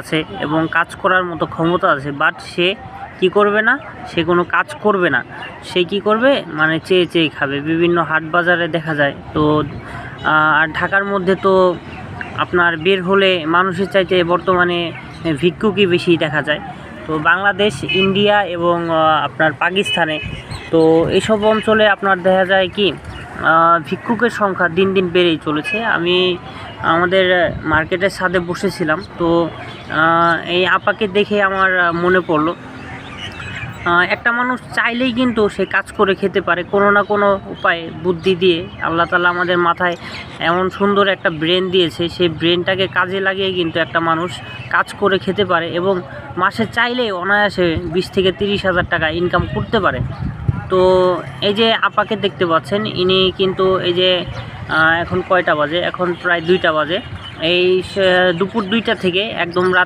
আছে এবং কাজ করার মতো ক্ষমতা আছে বাট সে কি করবে না? সে কোনো কাজ করবে না। সে কি করবে? মানে চেয়ে চেয়ে খাবে। বিভিন্ন হাট বাজারে দেখা যায়। তো আর ঢাকার মধ্যে তো আপনার বের হলে মানুষের চাইতে বর্তমানে ভিক্ষুকই বেশি দেখা যায়। তো বাংলাদেশ, ইন্ডিয়া এবং আপনার পাকিস্তানে। তো এইসব অঞ্চলে আপনার দেখা যায় কি ভিক্ষুকের সংখ্যা দিন দিন বেড়েই চলেছে। আমি আমাদের মার্কেটের ছাদে বসেছিলাম, তো এই আপাকে দেখে আমার মনে পড়ল একটা মানুষ চাইলেই কিন্তু সে কাজ করে খেতে পারে, কোনো না কোনো উপায়ে বুদ্ধি দিয়ে। আল্লাহ তালা আমাদের মাথায় এমন সুন্দর একটা ব্রেন দিয়েছে, সেই ব্রেনটাকে কাজে লাগিয়ে কিন্তু একটা মানুষ কাজ করে খেতে পারে এবং মাসে চাইলেই অনায়াসে বিশ থেকে তিরিশ হাজার টাকা ইনকাম করতে পারে। তো এই যে আপাকে দেখতে পাচ্ছেন, ইনি কিন্তু এই যে এখন কয়টা বাজে? এখন প্রায় দুইটা বাজে। এই দুপুর দুইটা থেকে একদম রাত